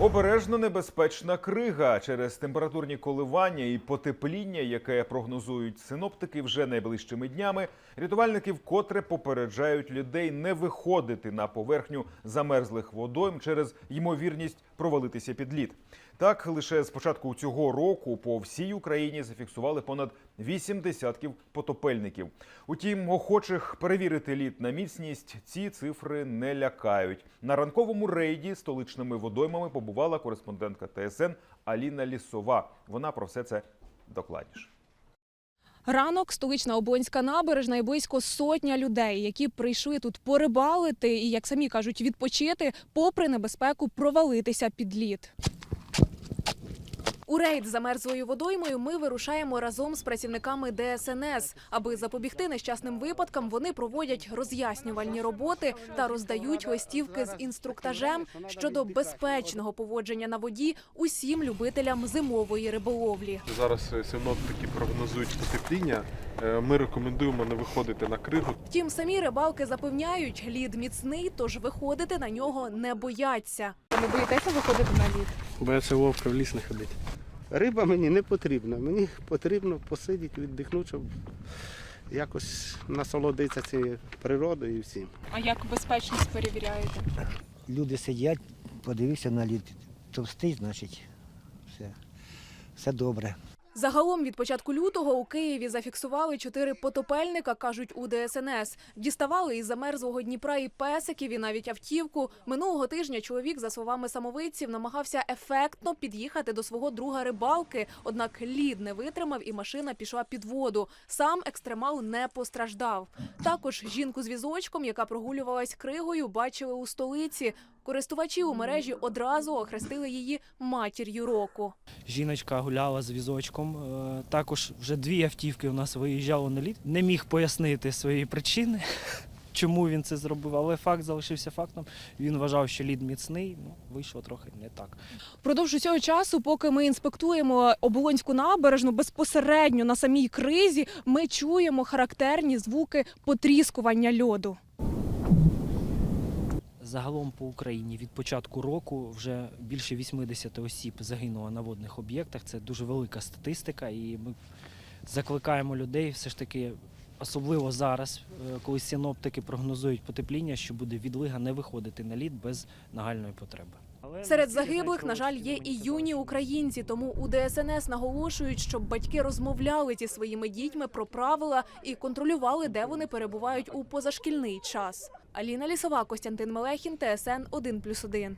Обережно небезпечна крига через температурні коливання і потепління, яке прогнозують синоптики вже найближчими днями. Рятувальники вкотре попереджають людей не виходити на поверхню замерзлих водойм через ймовірність провалитися під лід. Так, лише з початку цього року по всій Україні зафіксували понад 8 десятків потопельників. Утім, охочих перевірити лід на міцність ці цифри не лякають. На ранковому рейді столичними водоймами побувала кореспондентка ТСН Аліна Лісова. Вона про все це докладніше. Ранок, столична Оболонська набережна і близько сотня людей, які прийшли тут порибалити і, як самі кажуть, відпочити, попри небезпеку провалитися під лід. У рейд з замерзлою водоймою ми вирушаємо разом з працівниками ДСНС. Аби запобігти нещасним випадкам, вони проводять роз'яснювальні роботи та роздають листівки з інструктажем щодо безпечного поводження на воді усім любителям зимової риболовлі. Зараз е, синоптики прогнозують потепління. Е, Ми рекомендуємо не виходити на кригу. Втім, самі рибалки запевняють, лід міцний, тож виходити на нього не бояться. Не боїтеся виходити на лід? Бояться вовка в ліс не ходити. Риба мені не потрібна. Мені потрібно посидіти, віддихнути, щоб якось насолодитися цією природою і всім. А як безпечність перевіряєте? Люди сидять, подивився на лід, товстий, значить, все, все добре. Загалом від початку лютого у Києві зафіксували чотири потопельника, кажуть у ДСНС. Діставали із замерзлого Дніпра і песиків, і навіть автівку. Минулого тижня чоловік, за словами самовидців, намагався ефектно під'їхати до свого друга рибалки. Однак лід не витримав і машина пішла під воду. Сам екстремал не постраждав. Також жінку з візочком, яка прогулювалась кригою, бачили у столиці. Користувачі у мережі одразу охрестили її матір'ю року. Жіночка гуляла з візочком. Е, Також вже дві автівки у нас виїжджали на лід. Не міг пояснити свої причини, чому він це зробив, але факт залишився фактом. Він вважав, що лід міцний. Ну, вийшло трохи не так. Впродовж усього часу, поки ми інспектуємо оболонську набережну безпосередньо на самій кризі, ми чуємо характерні звуки потріскування льоду. Загалом по Україні від початку року вже більше 80 осіб загинуло на водних об'єктах. Це дуже велика статистика, і ми закликаємо людей все ж таки. Особливо зараз, е, коли синоптики прогнозують потепління, що буде відлига не виходити на лід без нагальної потреби. Але Серед загиблих, на жаль, є і юні українці. Тому у ДСНС наголошують, щоб батьки розмовляли зі своїми дітьми про правила і контролювали, де вони перебувають у позашкільний час. Аліна Лісова, Костянтин Мелехін, ТСН 1+,1.